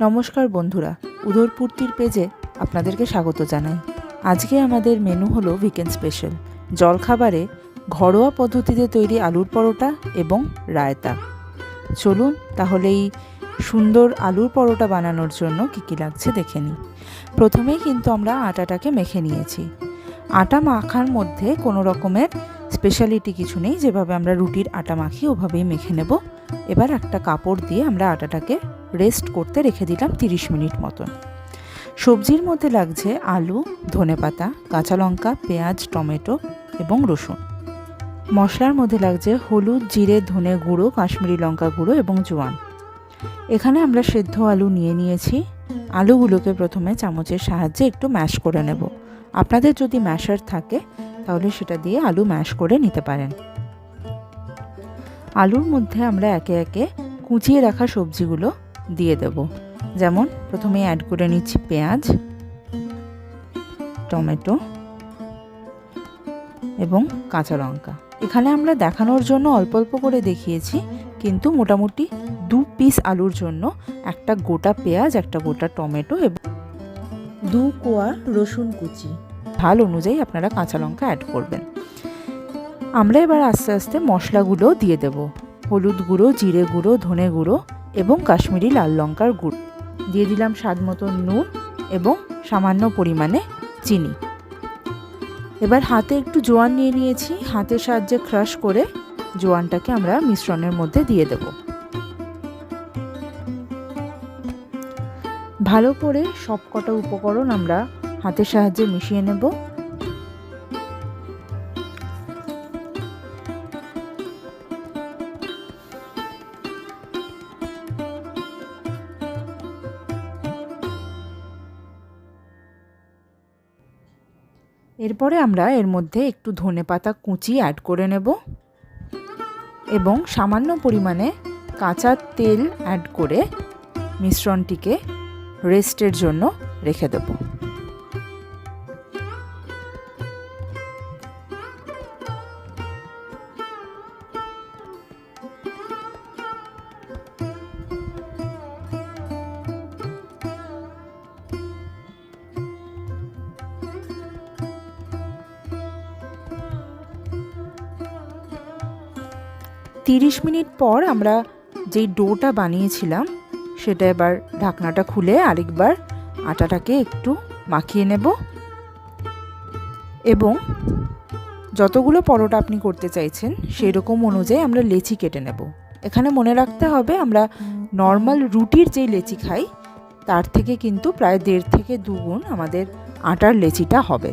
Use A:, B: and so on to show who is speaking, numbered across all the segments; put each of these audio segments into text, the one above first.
A: নমস্কার বন্ধুরা, উদরপূর্তির পেজে আপনাদেরকে স্বাগত জানাই। আজকে আমাদের মেনু হলো উইকেন্ড স্পেশাল জলখাবারে ঘরোয়া পদ্ধতিতে তৈরি আলুর পরোটা এবং রায়তা। চলুন তাহলে এই সুন্দর আলুর পরোটা বানানোর জন্য কী কী লাগছে দেখে নিই। প্রথমেই কিন্তু আমরা আটাটাকে মেখে নিয়েছি। আটা মাখার মধ্যে কোনো রকমের স্পেশালিটি কিছু নেই, যেভাবে আমরা রুটির আটা মাখি ওভাবেই মেখে নেব। এবার একটা কাপড় দিয়ে আমরা আটাটাকে রেস্ট করতে রেখে দিলাম তিরিশ মিনিট মতন। সবজির মধ্যে লাগছে আলু, ধনেপাতা, কাঁচা লঙ্কা, পেঁয়াজ, টমেটো এবং রসুন। মশলার মধ্যে লাগছে হলুদ, জিরে, ধনে গুঁড়ো, কাশ্মীরি লঙ্কা গুঁড়ো এবং জোয়ান। এখানে আমরা সেদ্ধ আলু নিয়ে নিয়েছি। আলুগুলোকে প্রথমে চামচের সাহায্যে একটু ম্যাশ করে নেব। আপনাদের যদি ম্যাশার থাকে, তাহলে সেটা দিয়ে আলু ম্যাশ করে নিতে পারেন। আলুর মধ্যে আমরা একে একে কুচিয়ে রাখা সবজিগুলো দিয়ে দেব। যেমন, প্রথমে অ্যাড করে নিচ্ছি পেঁয়াজ, টমেটো এবং কাঁচা লঙ্কা। এখানে আমরা দেখানোর জন্য অল্প অল্প করে দেখিয়েছি, কিন্তু মোটামুটি দু পিস আলুর জন্য একটা গোটা পেঁয়াজ, একটা গোটা টমেটো এবং দু কোয়া রসুন কুচি। ঝাল অনুযায়ী আপনারা কাঁচা লঙ্কা অ্যাড করবেন। আমরা এবার আস্তে আস্তে মশলাগুলো দিয়ে দেব। হলুদ গুঁড়ো, জিরে গুঁড়ো, ধনে গুঁড়ো এবং কাশ্মীরি লাল লঙ্কার গুঁড়ো। দিয়ে দিলাম স্বাদ মতো নুন এবং সামান্য পরিমাণে চিনি। এবার হাতে একটু জোয়ান নিয়ে নিয়েছি। হাতের সাহায্যে ক্রাশ করে জোয়ানটাকে আমরা মিশ্রণের মধ্যে দিয়ে দেব। ভালো করে সব কটা উপকরণ আমরা হাতের সাহায্যে মিশিয়ে নেব। এরপরে আমরা এর মধ্যে একটু ধনে পাতা কুচি অ্যাড করে নেব এবং সামান্য পরিমাণে কাঁচা তেল অ্যাড করে মিশ্রণটিকে রেস্টের জন্য রেখে দেব। তিরিশ মিনিট পর আমরা যেই ডোটা বানিয়েছিলাম, সেটা এবার ঢাকনাটা খুলে আরেকবার আটাটাকে একটু মাখিয়ে নেব। এবং যতগুলো পরোটা আপনি করতে চাইছেন সেই রকম অনুযায়ী আমরা লেচি কেটে নেব। এখানে মনে রাখতে হবে, আমরা নর্মাল রুটির যেই লেচি খাই, তার থেকে কিন্তু প্রায় দেড় থেকে দুগুণ আমাদের আটার লেচিটা হবে।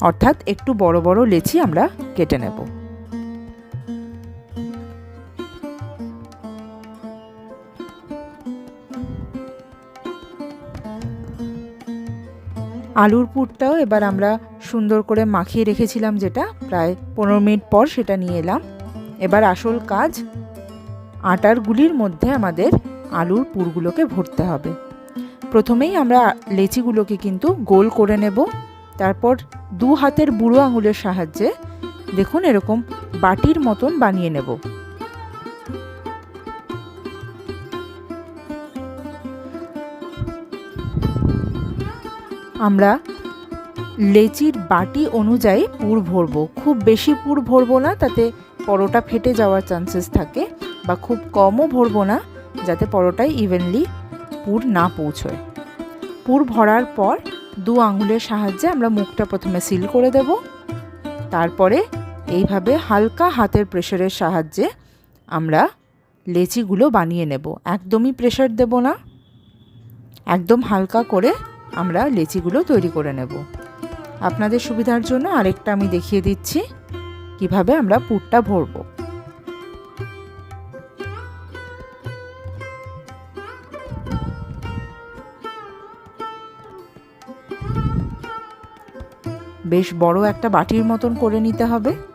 A: অর্থাৎ একটু বড় বড় লেচি আমরা কেটে নেব। আলুর পুরটাও এবার আমরা সুন্দর করে মাখিয়ে রেখেছিলাম যেটা, প্রায় পনেরো মিনিট পর সেটা নিয়ে এলাম। এবার আসল কাজ, আটার গুলির মধ্যে আমাদের আলুর পুরগুলোকে ভরতে হবে। প্রথমেই আমরা লেচিগুলোকে কিন্তু গোল করে নেব। তারপর দু হাতের বুড়ো আঙুলের সাহায্যে দেখুন এরকম বাটির মতন বানিয়ে নেব। আমরা লেচির বাটি অনুযায়ী পুর ভরবো। খুব বেশি পুর ভরবো না, তাতে পরোটা ফেটে যাওয়ার চান্সেস থাকে বা খুব কমও ভরবো না, যাতে পরোটায় ইভেনলি পুর না পৌঁছয়। পুর ভরার পর দু আঙুলের সাহায্যে আমরা মুখটা প্রথমে সিল করে দেব। তারপরে এইভাবে হালকা হাতের প্রেশারের সাহায্যে আমরা লেচিগুলো বানিয়ে নেব। একদমই প্রেশার দেব না। একদম হালকা করে আমরা লেচিগুলো তৈরি করে নেব। আপনাদের সুবিধার জন্য আরেকটা আমি দেখিয়ে দিচ্ছি, কীভাবে আমরা পুরটা ভরব। বেশ বড় একটা বাটির মতন করে নিতে হবে।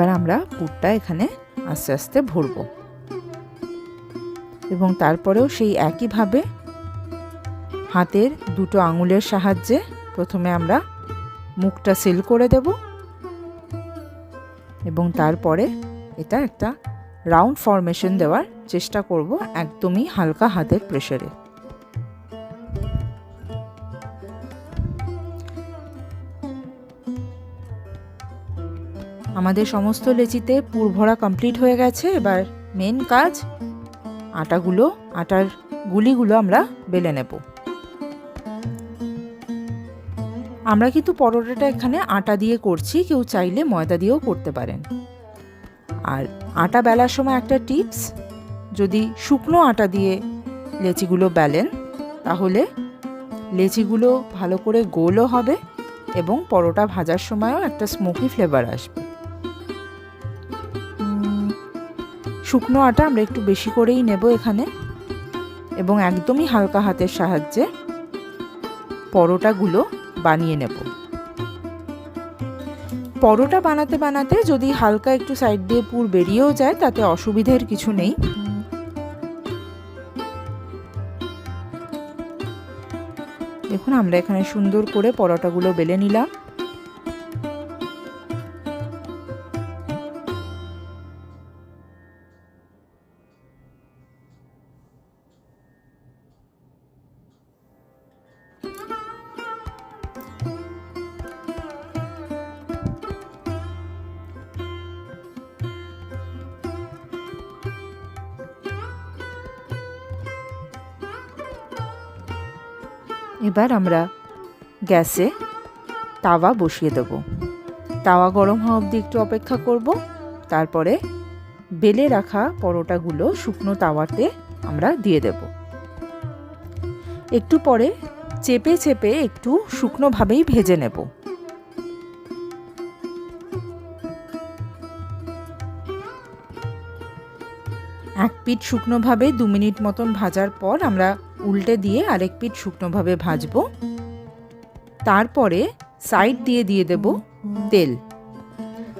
A: এবার আমরা পুরটা এখানে আস্তে আস্তে ভরব। এবং তারপরেও সেই একইভাবে হাতের দুটো আঙুলের সাহায্যে প্রথমে আমরা মুখটা সিল করে দেব এবং তারপরে এটা একটা রাউন্ড ফরমেশন দেওয়ার চেষ্টা করব একদমই হালকা হাতের প্রেশারে আমাদের সমস্ত লেচিতে পুর ভরা কমপ্লিট হয়ে গেছে, এবার মেন কাজ, আটাগুলো, আটার গুলিগুলো আমরা বেলে নেব। আমরা কিন্তু পরোটাটা এখানে আটা দিয়ে করছি, কেউ চাইলে ময়দা দিয়েও করতে পারেন। আর আটা বেলার সময় একটা টিপস যদি শুকনো আটা দিয়ে লেচিগুলো বেলেন, তাহলে লেচিগুলো ভালো করে গোলও হবে এবং পরোটা ভাজার সময়ও একটা স্মোকি ফ্লেভার আসবে। শুকনো আটা আমরা একটু বেশি করেই নেব এখানে। এবং একদমই হালকা হাতের সাহায্যে পরোটাগুলো বানিয়ে নেব। পরোটা বানাতে বানাতে যদি হালকা একটু সাইড দিয়ে পুর বেরিয়েও যায়, তাতে অসুবিধের কিছু নেই। দেখুন, আমরা এখানে সুন্দর করে পরোটাগুলো বেলে নিলাম। এবার আমরা গ্যাসে তাওয়া বসিয়ে দেব। তাওয়া গরম হওয়া অবধি একটু অপেক্ষা করব। তারপরে বেলে রাখা পরোটাগুলো শুকনো তাওয়াতে আমরা দিয়ে দেব। একটু পরে চেপে চেপে একটু শুকনোভাবেই ভেজে নেব। এক পিঠ শুকনোভাবে দু মিনিট মতন ভাজার পর আমরা উল্টে দিয়ে আরেক পিঠ শুকনোভাবে ভাজবো। তারপরে সাইড দিয়ে দিয়ে দেব তেল।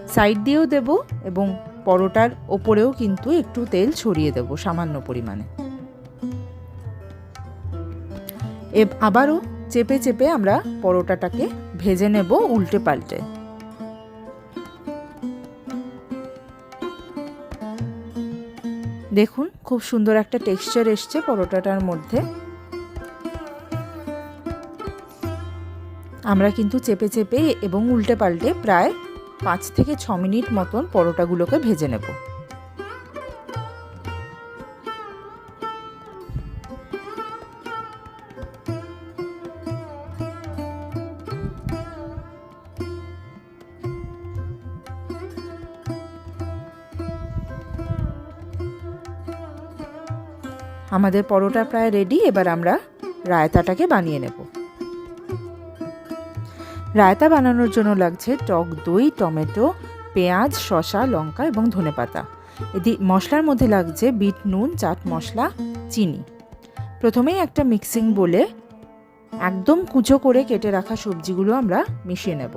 A: সাইড দিয়েও দেব এবং পরোটার ওপরেও কিন্তু একটু তেল ছড়িয়ে দেব সামান্য পরিমাণে। আবারও চেপে চেপে আমরা পরোটাটাকে ভেজে নেব উল্টে পাল্টে। দেখুন, খুব সুন্দর একটা টেক্সচার এসছে পরোটাটার মধ্যে। আমরা কিন্তু চেপে চেপে এবং উল্টে পাল্টে প্রায় পাঁচ থেকে ছ মিনিট মতন পরোটাগুলোকে ভেজে নেব। আমাদের পরোটা প্রায় রেডি এবার আমরা রায়তাটাকে বানিয়ে নেব। রায়তা বানানোর জন্য লাগছে টক দই, টমেটো, পেঁয়াজ, শসা, লঙ্কা এবং ধনেপাতা এদি মশলার মধ্যে লাগছে বিট নুন, চাট মশলা, চিনি। প্রথমেই একটা মিক্সিং বলে একদম কুচো করে কেটে রাখা সবজিগুলো আমরা মিশিয়ে নেব।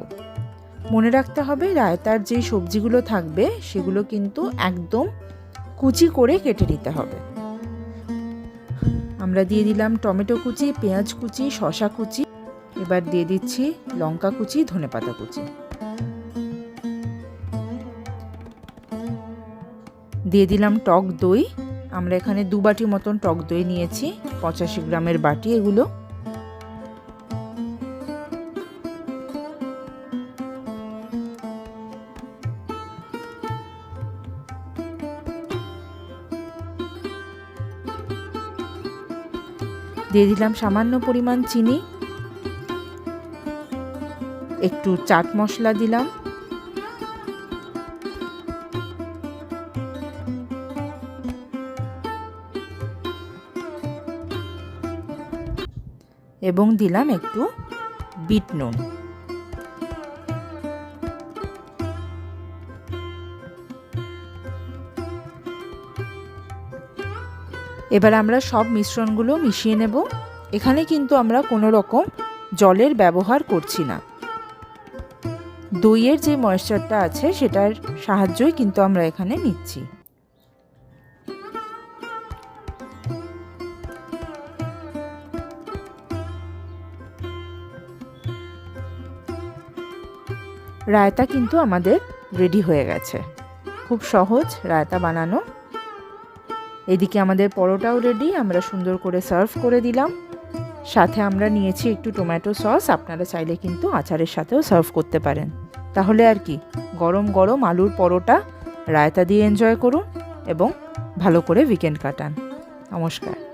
A: মনে রাখতে হবে রায়তার যে সবজিগুলো থাকবে সেগুলো কিন্তু একদম কুচি করে কেটে নিতে হবে। আমরা দিয়ে দিলাম টমেটো কুচি, পেঁয়াজ কুচি শশা কুচি। এবার দিয়ে দিচ্ছি লঙ্কা কুচি, ধনেপাতা কুচি। দিয়ে দিলাম টক দই। আমরা এখানে দু বাটি মতন টক দই নিয়েছি, পঁচাশি গ্রামের বাটি এগুলো। দিয়ে দিলাম সামান্য পরিমাণ চিনি। একটু চাট মশলা দিলাম। এবং দিলাম একটু বিট নুন। এবার আমরা সব মিশ্রণগুলো মিশিয়ে নেব। এখানে কিন্তু আমরা কোনো রকম জলের ব্যবহার করছি না। দইয়ের যে ময়েশ্চারটা আছে, সেটার সাহায্যই কিন্তু আমরা এখানে নিচ্ছি। রায়তা কিন্তু আমাদের রেডি হয়ে গেছে। খুব সহজ রায়তা বানানো। এদিকে আমাদের পরোটাও রেডি আমরা সুন্দর করে সার্ভ করে দিলাম। সাথে আমরা নিয়েছি একটু টমেটো সস আপনারা চাইলে কিন্তু আচারের সাথেও সার্ভ করতে পারেন। তাহলে আর কি, গরম গরম আলুর পরোটা, রায়তা দিয়ে এনজয় করুন এবং ভালো করে উইকেন্ড কাটান। নমস্কার।